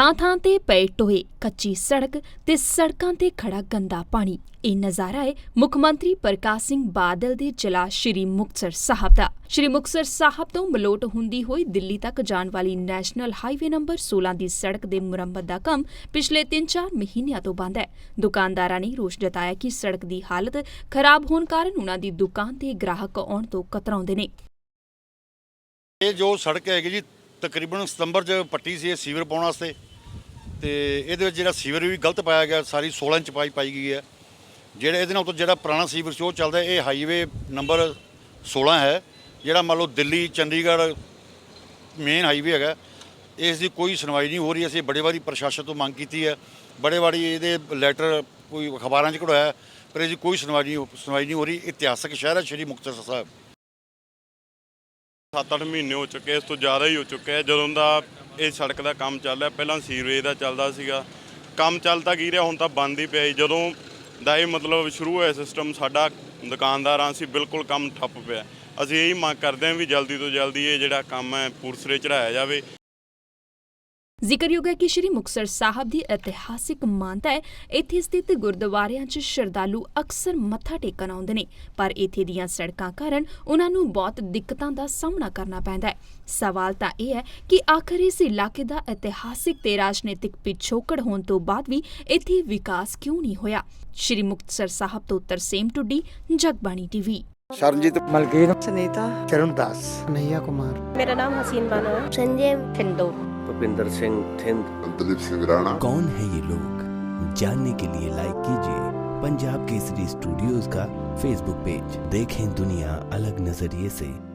ਥਾਂ-ਥਾਂ ਤੇ ਪਏ ਟੋਏ, ਕੱਚੀ ਸੜਕ ਤੇ ਸੜਕਾਂ ਤੇ ਖੜਾ ਗੰਦਾ ਪਾਣੀ। ਇਹ ਨਜ਼ਾਰਾ ਹੈ ਮੁੱਖ ਮੰਤਰੀ ਪ੍ਰਕਾਸ਼ ਸਿੰਘ ਬਾਦਲ ਦੇ ਜ਼ਿਲ੍ਹਾ ਸ਼੍ਰੀ ਮੁਕਤਸਰ ਸਾਹਿਬ ਦਾ। ਸ਼੍ਰੀ ਮੁਕਤਸਰ ਸਾਹਿਬ ਤੋਂ ਮਲੋਟ ਹੁੰਦੀ ਹੋਈ ਦਿੱਲੀ ਤੱਕ ਜਾਣ ਵਾਲੀ ਨੈਸ਼ਨਲ ਹਾਈਵੇ ਨੰਬਰ 16 ਦੀ ਸੜਕ ਦੇ ਮੁਰੰਮਤ ਦਾ ਕੰਮ ਪਿਛਲੇ 3-4 ਮਹੀਨਿਆਂ ਤੋਂ ਬੰਦ ਹੈ। ਦੁਕਾਨਦਾਰਾਂ ਨੇ ਰੋਸ਼ ਜਤਾਇਆ ਕਿ ਸੜਕ ਦੀ ਹਾਲਤ ਖਰਾਬ ਹੋਣ ਕਾਰਨ ਉਹਨਾਂ ਦੀ ਦੁਕਾਨ ਤੇ ਗ੍ਰਾਹਕ ਆਉਣ ਤੋਂ ਕਤਰਾਉਂਦੇ ਨੇ। ਇਹ ਜੋ ਸੜਕ ਹੈਗੀ ਜੀ, ਤਕਰੀਬਨ ਸਤੰਬਰ 'ਚ ਪੱਟੀ ਸੀ ਇਹ ਸੀਵਰ ਪਾਉਣ ਵਾਸਤੇ। ਤੇ ਇਹਦੇ ਵਿੱਚ ਜਿਹੜਾ ਸੀਵਰ ਵੀ ਗਲਤ ਪਾਇਆ ਗਿਆ, ਸਾਰੀ 16 ਇੰਚ ਪਾਈ ਪਾਈ ਗਈ ਹੈ। ਜਿਹੜਾ ਇਹਦੇ ਨਾਲ ਤੋਂ ਜਿਹੜਾ ਪੁਰਾਣਾ ਸੀਵਰ ਸੀ, ਉਹ ਚੱਲਦਾ, ਇਹ ਹਾਈਵੇ ਨੰਬਰ 16 ਹੈ। ਜਿਹੜਾ ਮੰਨ ਲਓ ਦਿੱਲੀ, ਚੰਡੀਗੜ੍ਹ ਮੇਨ ਹਾਈਵੇ ਹੈਗਾ, ਇਸ ਦੀ ਕੋਈ ਸੁਣਵਾਈ ਨਹੀਂ ਹੋ ਰਹੀ। ਅਸੀਂ ਬੜੇ ਵਾਰੀ ਪ੍ਰਸ਼ਾਸਨ ਤੋਂ ਮੰਗ ਕੀਤੀ ਹੈ। ਬੜੇ ਵਾਰੀ ਇਹਦੇ ਲੈਟਰ ਕੋਈ ਅਖਬਾਰਾਂ 'ਚ ਕਢਵਾਇਆ, ਪਰ ਇਹਦੀ ਕੋਈ ਸੁਣਵਾਈ ਨਹੀਂ ਸੁਣਵਾਈ ਨਹੀਂ ਹੋ ਰਹੀ। ਇਤਿਹਾਸਕ ਸ਼ਹਿਰ ਹੈ ਸ਼੍ਰੀ ਮੁਕਤਸਰ ਸਾਹਿਬ। 7-8 ਮਹੀਨੇ ਹੋ ਚੁੱਕੇ ਇਸ ਤੋਂ ਜ਼ਿਆਦਾ ਹੀ ਹੋ ਚੁੱਕਿਆ ਹੈ। ਜਦੋਂ ਦਾ ਇਹ ਸੜਕ ਦਾ ਕੰਮ ਚੱਲ ਰਿਹਾ ਪਹਿਲਾਂ ਸੀਵਰੇਜ ਦਾ ਚੱਲਦਾ ਸੀਗਾ। ਕੰਮ ਚੱਲ ਤਾਂ ਕੀ ਰਿਹਾ, ਹੁਣ ਤਾਂ ਬੰਦ ਹੀ ਪਿਆ ਜੀ। ਜਦੋਂ ਦਾ ਇਹ ਮਤਲਬ ਸ਼ੁਰੂ ਹੋਇਆ ਸਿਸਟਮ ਸਾਡਾ ਦੁਕਾਨਦਾਰਾਂ ਸੀ, ਬਿਲਕੁਲ ਕੰਮ ਠੱਪ ਪਿਆ। ਅਸੀਂ ਇਹੀ ਮੰਗ ਕਰਦੇ ਹਾਂ ਵੀ ਜਲਦੀ ਤੋਂ ਜਲਦੀ ਇਹ ਜਿਹੜਾ ਕੰਮ ਹੈ ਪੂਰਸਰੇ ਚੜਾਇਆ ਜਾਵੇ। ਜ਼ਿਕਰਯੋਗ ਹੈ ਕਿ ਸ਼੍ਰੀ ਮੁਕਸਰ ਸਾਹਿਬ ਦੀ ਇਤਿਹਾਸਿਕ ਮਾਨਤਾ ਹੈ। ਇੱਥੇ ਸਥਿਤ ਗੁਰਦੁਆਰਿਆਂ 'ਚ ਸ਼ਰਧਾਲੂ ਅਕਸਰ ਮੱਥਾ ਟੇਕਣ ਆਉਂਦੇ ਨੇ ਪਰ ਇੱਥੇ ਦੀਆਂ ਸੜਕਾਂ ਕਾਰਨ ਉਹਨਾਂ ਨੂੰ ਬਹੁਤ ਦਿੱਕਤਾਂ ਦਾ ਸਾਹਮਣਾ ਕਰਨਾ ਪੈਂਦਾ ਹੈ। ਸਵਾਲ ਤਾਂ ਇਹ ਹੈ ਕਿ ਆਖਰ ਇਸ ਇਲਾਕੇ ਦਾ ਇਤਿਹਾਸਿਕ ਤੇ ਰਾਜਨੀਤਿਕ ਪਿਛੋਕੜ ਹੋਣ ਤੋਂ ਬਾਅਦ ਵੀ ਇੱਥੇ ਵਿਕਾਸ ਕਿਉਂ ਨਹੀਂ ਹੋਇਆ? ਸ਼੍ਰੀ ਮੁਕਤਸਰ ਸਾਹਿਬ ਤੋਂ ਤਰਸੇਮ ਟੁੱਡੀ ਜਗਬਾਣੀ ਟੀਵੀ। ਸ਼ਰਨਜੀਤ ਮਲਕੀਤ। ਸੁਨੀਤਾ ਚਰਨ ਨਈਆ ਕੁਮਾਰ ਮੇਰਾ ਨਾਮ ਹਸੀਨ ਬਾਨੋ। ਸੰਜੇ ਫਿੰਦੋ भूपिंदर सिंह थिंद। दिलीप सिंह राणा कौन है ये लोग? जानने के लिए लाइक कीजिए पंजाब केसरी स्टूडियोज का फेसबुक पेज देखें दुनिया अलग नज़रिए से।